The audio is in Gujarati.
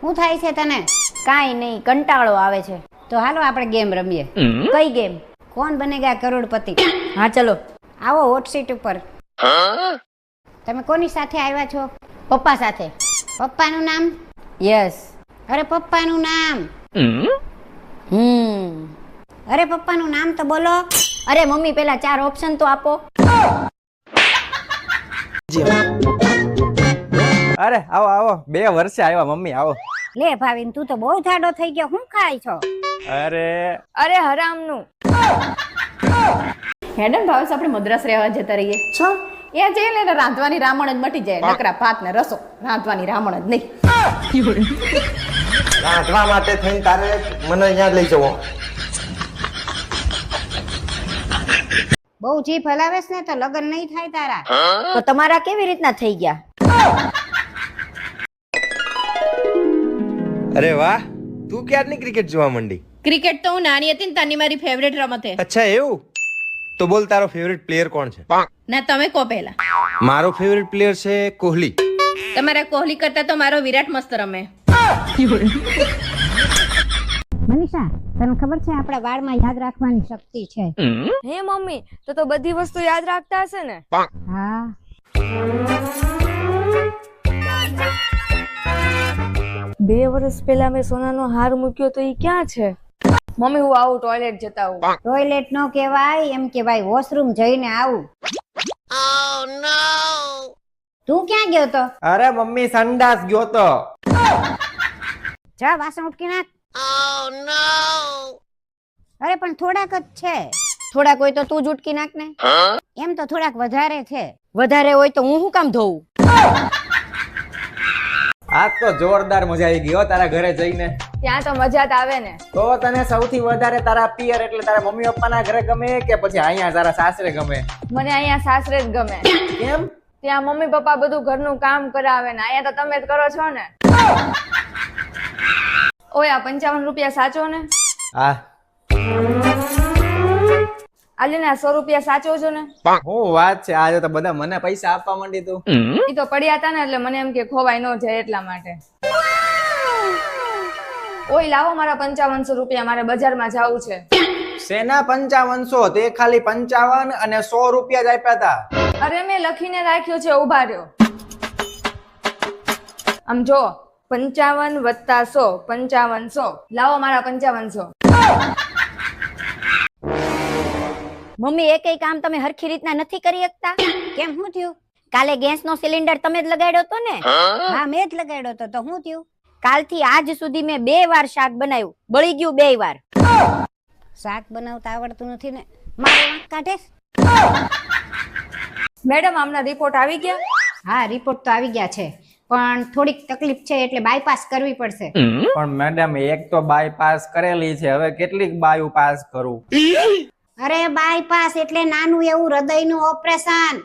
શું થાય છે તને? કાંઈ નહીં કંટાળો આવે છે. તો હાલો આપણે ગેમ રમીએ. કઈ ગેમ? કોણ બનેગા કરોડપતિ? હા ચલો. આવો હોટ સીટ ઉપર. તમે કોની સાથે આવ્યા છો? પપ્પા સાથે. પપ્પાનું નામ? યસ. અરે પપ્પાનું નામ. હમ? અરે પપ્પાનું નામ તો બોલો. અરે મમ્મી પેલા ચાર ઓપ્શન તો આપો. અરે આવો આવો. બે વર્ષે આવ્યા મમ્મી આવો. લે ભાવિન તું તો બહુ જાડો થઈ ગયો. હું ખાય છો? અરે. અરે હરામનું. હેડન ભાવેશ આપણે મદ્રાસ રહેવા જતા રહીએ. એ જઈએ ને એટલે રાંધવાની રામણ જ મટી જાય નકરા ભાત ને રસો. રાંધવાની રામણ જ નહીં. રાંધવા માટે થઈને તારે મને અહીંયા લઈ જવો. બહુ જીભ હલાવેશ ને તો લગ્ન નહીં થાય તારા. તો તમારા કેવી રીતના થઈ ગયા? અરે વાહ તું ક્યારની ક્રિકેટ જોવા માંડી? ક્રિકેટ તો હું નાની હતી ને તાની મારી ફેવરેટ રમત. હે અચ્છા એવું? તો બોલ તારો ફેવરેટ પ્લેયર કોણ છે? ના તમે કહો પહેલા. મારો ફેવરેટ પ્લેયર છે કોહલી. તમારા કોહલી કરતા તો મારો વિરાટ મસ્ત રમે. મનીષા તને ખબર છે આપણા વાળમાં યાદ રાખવાની શક્તિ છે? હે મમ્મી તો તો બધી વસ્તુ યાદ રાખતા હશે ને? હા. બે વર્ષ પહેલા મેં સોનાનો હાર મૂક્યો તો એ ક્યાં છે? મમ્મી હું આવું ટોયલેટ જતા આવું. ટોયલેટ નો કહેવાય એમ કહેવાય વોશરૂમ જઈને આવું. તું ક્યાં ગયો તો? અરે મમ્મી સંડાસ ગયો તો. જા વાસણ ઉટકી નાખ. અરે પણ થોડાક જ છે. થોડાક હોય તો તું જ ઉટકી નાખ ને. એમ તો થોડાક વધારે છે. વધારે હોય તો હું શું કામ ધોઉં આજ તો જોરદાર મજા આવી ગઈ હો તારા ઘરે જઈને. ત્યાં તો મજા જ આવે ને. તો તને સૌથી વધારે તારા પિયર એટલે તારા મમ્મી પપ્પાના ઘરે ગમે કે પછી અહીંયા તારા સાસરે ગમે? મને અહીંયા સાસરે જ ગમે. કેમ? ત્યાં મમ્મી પપ્પા બધું ઘરનું કામ કરાવે ને. અહીંયા તો તમે જ કરો છો ને. ઓય આ પંચાવન રૂપિયા સાચો ને? હા. આજે ને આ સો રૂપિયા સાચો છો ને? હું વાત છે આજે તો બધા મને પૈસા આપવા માંડી તું. એ તો પડ્યા હતા ને એટલે મને એમ કે ખોવાય ન જાય એટલા માટે. ઓય લાવો મારા પંચાવનસો રૂપિયા મારે બજારમાં જવું છે. સેના પંચાવનસો? તે ખાલી પંચાવન અને સો રૂપિયા જ આપ્યા હતા અરે મેં લખીને રાખ્યો છે ઊભા રહ્યો. આમ જો પંચાવન વત્તા સો પંચાવનસો. લાવો મારા પંચાવનસો. મમ્મી એકેય કામ તમે હરખી રીતના નથી કરી શકતા? કેમ? શું થયું? કાલે ગેસ નો સિલિન્ડર તમે જ લગાડ્યો તો ને? હા? મેં જ લગાડ્યો તો. તો શું થયું? કાલથી આજ સુધી મેં બે વાર શાક બનાવ્યું. બળી ગયું બે વાર. શાક બનાવતા આવડતું નથી ને? મારે વાંક કાઢે મેડમ આમના રિપોર્ટ આવી ગયા? હા રિપોર્ટ તો આવી ગયા છે. પણ થોડીક તકલીફ છે એટલે બાયપાસ કરવી પડશે. પણ મેડમ એક તો બાયપાસ કરેલી છે. હવે કેટલીક બાયુ પાસ કરું? અરે બાયપાસ એટલે નાનું એવું હૃદયનું ઓપરેશન